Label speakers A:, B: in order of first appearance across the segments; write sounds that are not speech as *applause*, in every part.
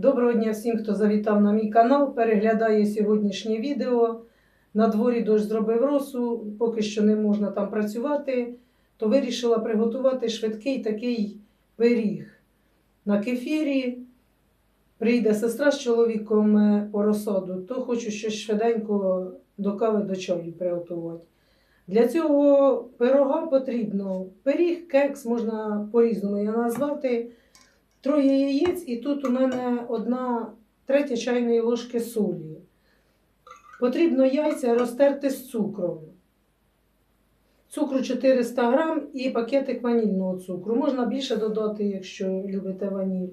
A: Доброго дня всім, хто завітав на мій канал, переглядає сьогоднішнє відео. На дворі дощ зробив росу, поки що не можна там працювати, то вирішила приготувати швидкий такий пиріг. На кефірі прийде сестра з чоловіком е, по розсаду, то хочу щось швиденько до кави до чаю приготувати. Для цього пирога потрібно пиріг, кекс, можна по-різному назвати. Троє яєць, і тут у мене одна третя чайної ложки солі. Потрібно яйця розтерти з цукром. Цукру 400 грам і пакетик ванільного цукру. Можна більше додати, якщо любите ваніль.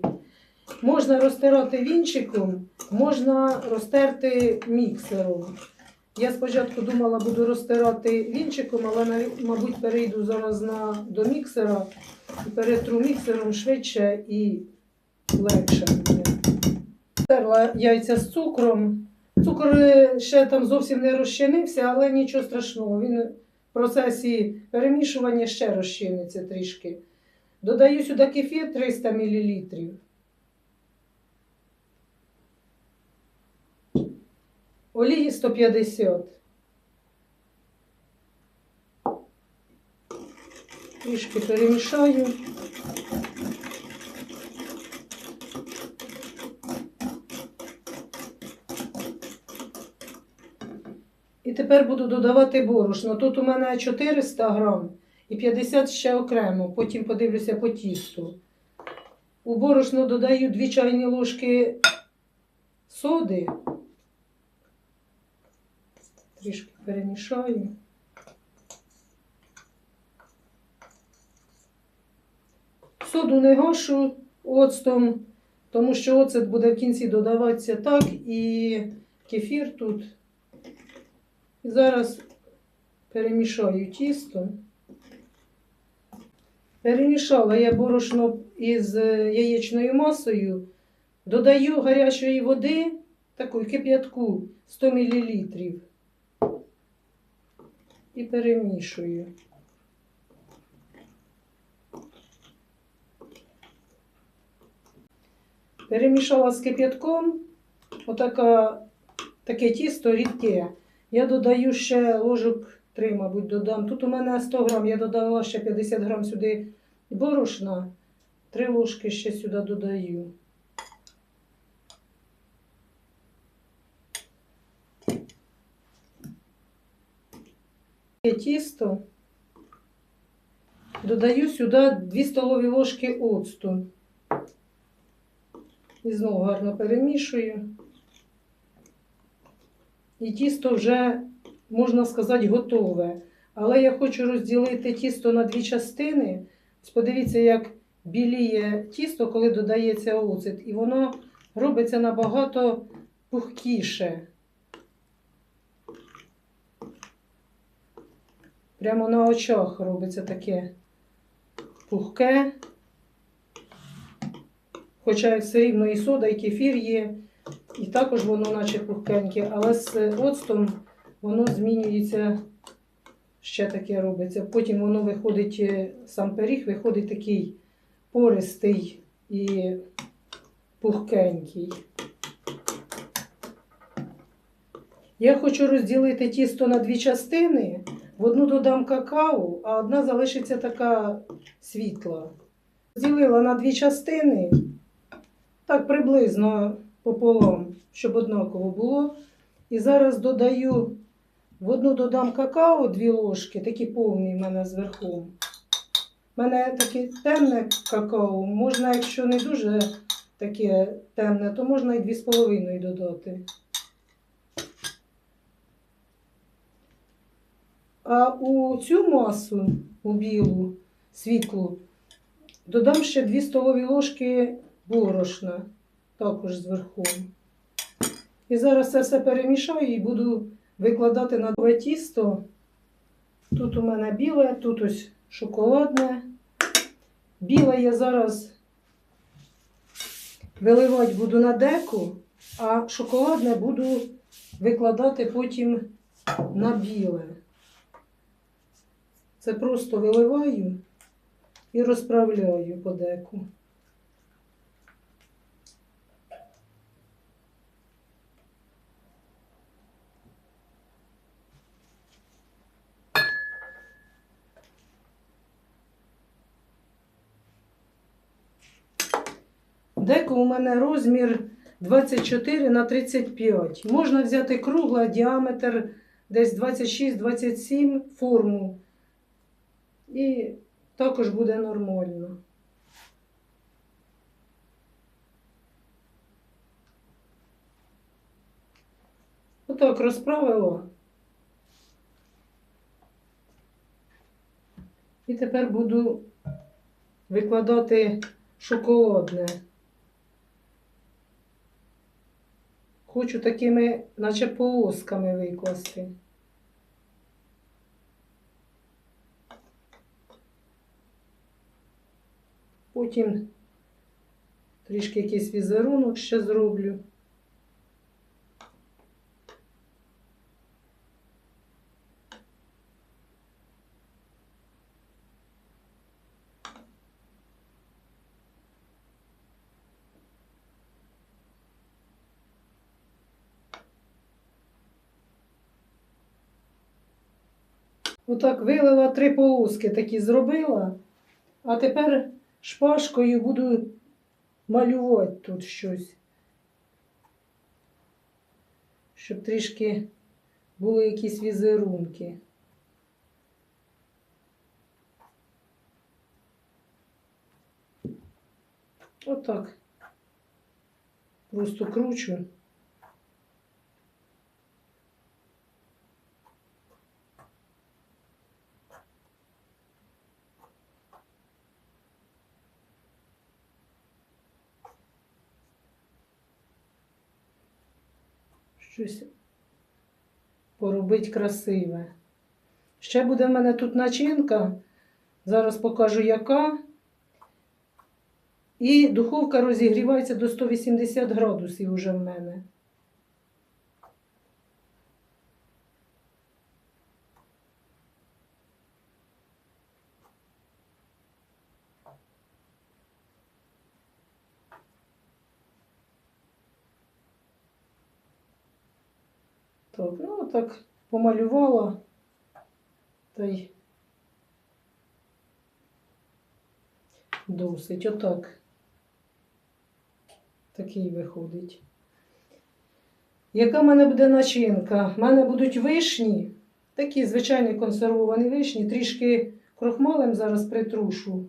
A: Можна розтирати вінчиком, можна розтерти міксером. Я спочатку думала, буду розтирати вінчиком, але, мабуть, перейду зараз на, до міксера і перетру міксером швидше і легше. Терла яйця з цукром. Цукор е, ще там зовсім не розчинився, але нічого страшного. Він в процесі перемішування ще розчиниться трішки. Додаю сюди кефір 300 мл. Олії 150. Трішки перемішаю. І тепер буду додавати борошно. Тут у мене 400 грам і 50 ще окремо. Потім подивлюся по тісту. У борошно додаю 2 чайні ложки соди. Трішки перемішаю. Соду не гашу оцтом, тому що оцет буде в кінці додаватися так, і кефір тут. І зараз перемішаю тісто. Перемішала я борошно із яєчною масою, додаю гарячої води, такої кип'ятку 100 мл. І перемішую. Перемішала з кип'ятком, отака, таке тісто рідке. Я додаю ще ложок 3, мабуть, додам. Тут у мене 100 грам, я додала ще 50 грам сюди борошна. 3 ложки ще сюди додаю. Таке Тісто. Додаю сюди 2 столові ложки оцту. І знову гарно перемішую. І тісто вже, можна сказати, готове. Але я хочу розділити тісто на дві частини. Подивіться, як біліє тісто, коли додається оцет. І воно робиться набагато пухкіше. Прямо на очах робиться таке пухке. Хоча все рівно і сода, і кефір є, і також воно наче пухкеньке, але з оцтом воно змінюється, ще таке робиться. Потім воно виходить, е, сам пиріг виходить такий пористий і пухкенький. Я хочу розділити тісто на дві частини. В одну додам какао, а одна залишиться така світла. Розділила на дві частини, так приблизно пополам, щоб однаково було. І зараз додаю, в одну додам какао, дві ложки, такі повні в мене зверху. У мене таке темне какао, можна, якщо не дуже таке темне, то можна і дві з половиною додати. А у цю масу, у білу, світлу, додам ще 2 столові ложки борошна, також зверху. І зараз це все перемішаю і буду викладати на нове тісто. Тут у мене біле, тут ось шоколадне. Біле я зараз виливати буду на деку, а шоколадне буду викладати потім на біле. Це просто виливаю і розправляю подеку. Деко у мене розмір 24 на 35. Можна взяти кругла діаметр десь 26-27 форму. І також буде нормально. Отак розправила. І тепер буду викладати шоколадне. Хочу такими, наче полосками викласти. Потім трішки якийсь візерунок ще зроблю. Отак вилила три полоски такі зробила, а тепер шпажкою буду малювати тут щось. Щоб трішки були якісь візерунки. Отак. Просто кручу. Щось поробити красиве. Ще буде в мене тут начинка. Зараз покажу яка. І духовка розігрівається до 180 градусів уже в мене. Так, ну так помалювала. Та й досить. Отак. Такий виходить. Яка в мене буде начинка? У мене будуть вишні, такі звичайні консервовані вишні, трішки крохмалем зараз притрушу.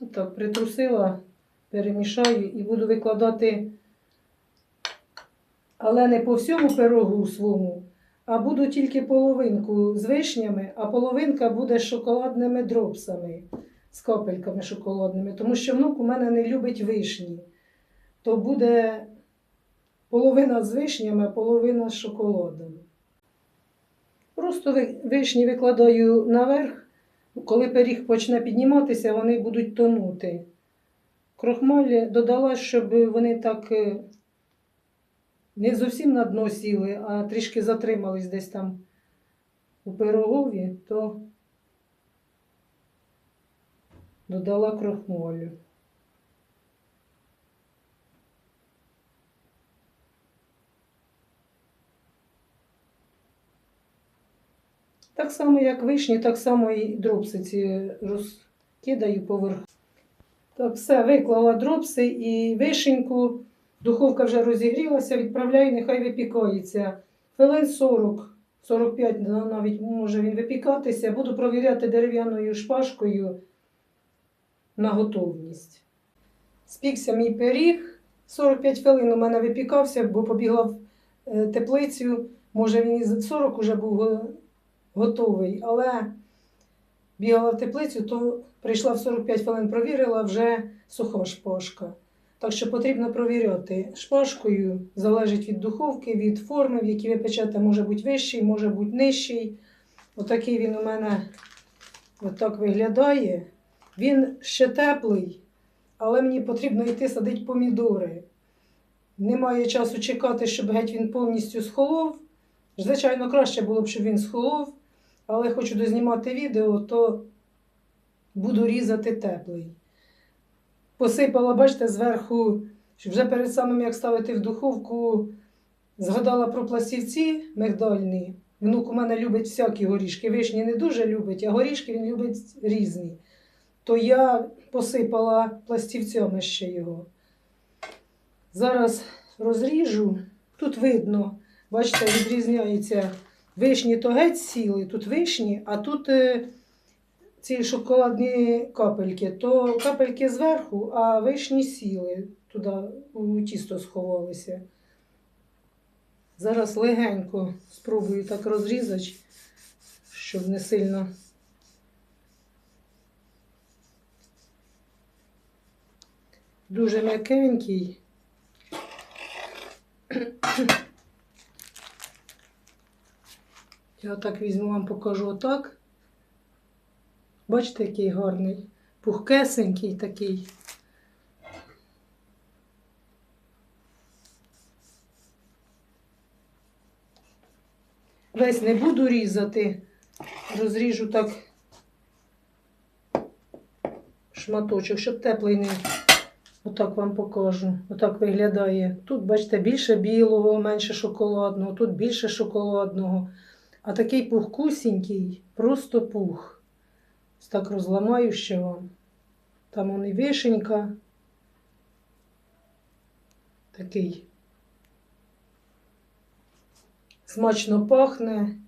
A: Отак, притрусила перемішаю і буду викладати, але не по всьому пирогу свому, а буду тільки половинку з вишнями, а половинка буде з шоколадними дропсами, з капельками шоколадними, тому що внук у мене не любить вишні. То буде половина з вишнями, а половина з шоколадом. Просто вишні викладаю наверх, коли пиріг почне підніматися, вони будуть тонути. Крохмаль додала, щоб вони так е, не зовсім на дно сіли, а трішки затримались десь там у пирогові, то додала крохмалю. Так само, як вишні, так само і дропси ці розкидаю поверх. Так, все, виклала дропси і вишеньку. Духовка вже розігрілася, відправляю, нехай випікається. Хвилин 40, 45 ну, навіть може він випікатися. Буду провіряти дерев'яною шпажкою на готовність. Спікся мій пиріг. 45 хвилин у мене випікався, бо побігла в е, теплицю. Може, він і за 40 вже був готовий, але бігала в теплицю, то прийшла в 45 хвилин, провірила вже суха шпажка. Так що потрібно провіряти шпажкою, залежить від духовки, від форми, в якій ви печете, може бути вищий, може бути нижчий. Отакий він у мене отак виглядає. Він ще теплий, але мені потрібно йти садити помідори. Немає часу чекати, щоб геть він повністю схолов. Звичайно, краще було б, щоб він схолов, але хочу дознімати відео, то буду різати теплий. Посипала, бачите, зверху, вже перед самим як ставити в духовку, згадала про пластівці мигдальні. Внук у мене любить всякі горішки. Вишні не дуже любить, а горішки він любить різні. То я посипала пластівцями ще його. Зараз розріжу. Тут видно, бачите, відрізняється. Вишні то геть сіли, тут вишні, а тут е, ці шоколадні капельки, то капельки зверху, а вишні сіли, туди у тісто сховалися. Зараз легенько спробую так розрізати, щоб не сильно. Дуже м'якенький. Я так візьму вам покажу отак. Бачите, який гарний. Пухкесенький такий. Весь не буду різати. Розріжу так шматочок, щоб теплий не. Отак вам покажу. Отак виглядає. Тут, бачите, більше білого, менше шоколадного, тут більше шоколадного. А такий пухкусінький, просто пух. Ось так розламаю ще вам. Там он і вишенька. Такий. Смачно пахне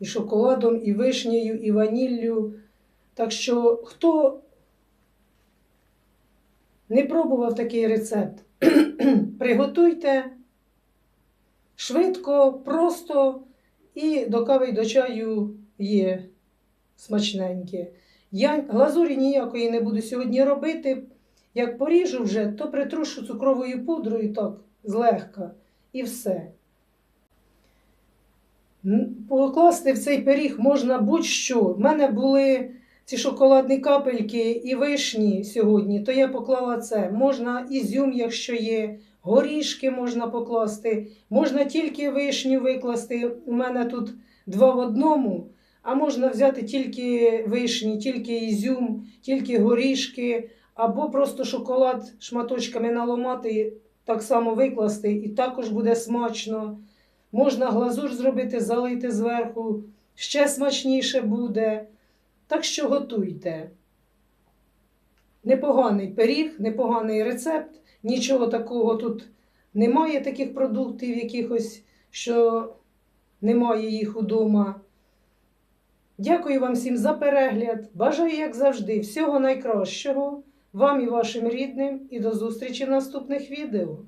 A: і шоколадом, і вишнею, і ваніллю. Так що, хто не пробував такий рецепт, *clears throat* приготуйте швидко, просто і до кави й до чаю є смачненьке. Я глазурі ніякої не буду сьогодні робити. Як поріжу вже, то притрушу цукровою пудрою так, злегка, і все. Покласти в цей пиріг можна будь-що. В мене були ці шоколадні капельки і вишні сьогодні, то я поклала це. Можна ізюм, якщо є, горішки можна покласти, можна тільки вишню викласти. У мене тут два в одному, а можна взяти тільки вишні, тільки ізюм, тільки горішки, або просто шоколад шматочками наламати, так само викласти, і також буде смачно. Можна глазур зробити, залити зверху, ще смачніше буде. Так що готуйте. Непоганий пиріг, непоганий рецепт. Нічого такого тут немає, таких продуктів, якихось, що немає їх удома. Дякую вам всім за перегляд. Бажаю, як завжди, всього найкращого вам і вашим рідним, і до зустрічі в наступних відео.